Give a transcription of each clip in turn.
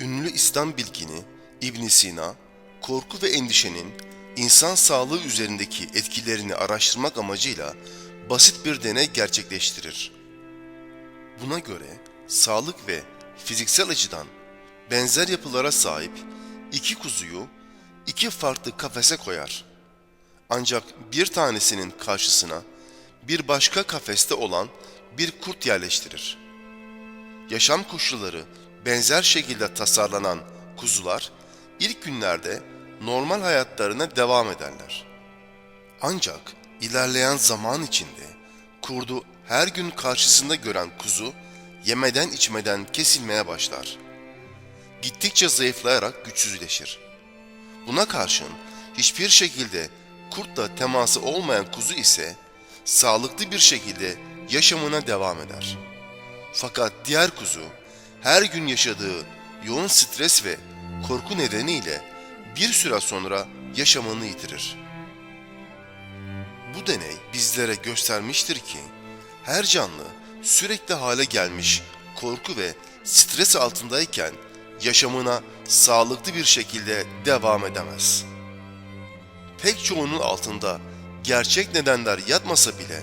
Ünlü İslam bilgini İbn Sina, korku ve endişenin insan sağlığı üzerindeki etkilerini araştırmak amacıyla basit bir deney gerçekleştirir. Buna göre sağlık ve fiziksel açıdan benzer yapılara sahip iki kuzuyu iki farklı kafese koyar. Ancak bir tanesinin karşısına bir başka kafeste olan bir kurt yerleştirir. Yaşam koşulları benzer şekilde tasarlanan kuzular ilk günlerde normal hayatlarına devam ederler. Ancak ilerleyen zaman içinde kurdu her gün karşısında gören kuzu yemeden içmeden kesilmeye başlar. Gittikçe zayıflayarak güçsüzleşir. Buna karşın hiçbir şekilde kurtla teması olmayan kuzu ise sağlıklı bir şekilde yaşamına devam eder. Fakat diğer kuzu her gün yaşadığı yoğun stres ve korku nedeniyle bir süre sonra yaşamını yitirir. Bu deney bizlere göstermiştir ki her canlı sürekli hale gelmiş korku ve stres altındayken yaşamına sağlıklı bir şekilde devam edemez. Pek çoğunun altında gerçek nedenler yatmasa bile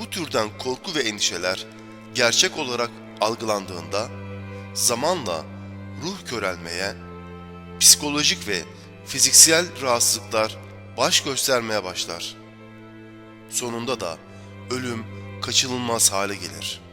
bu türden korku ve endişeler gerçek olarak algılandığında zamanla ruh körelmeye, psikolojik ve fiziksel rahatsızlıklar baş göstermeye başlar. Sonunda da ölüm kaçınılmaz hale gelir.''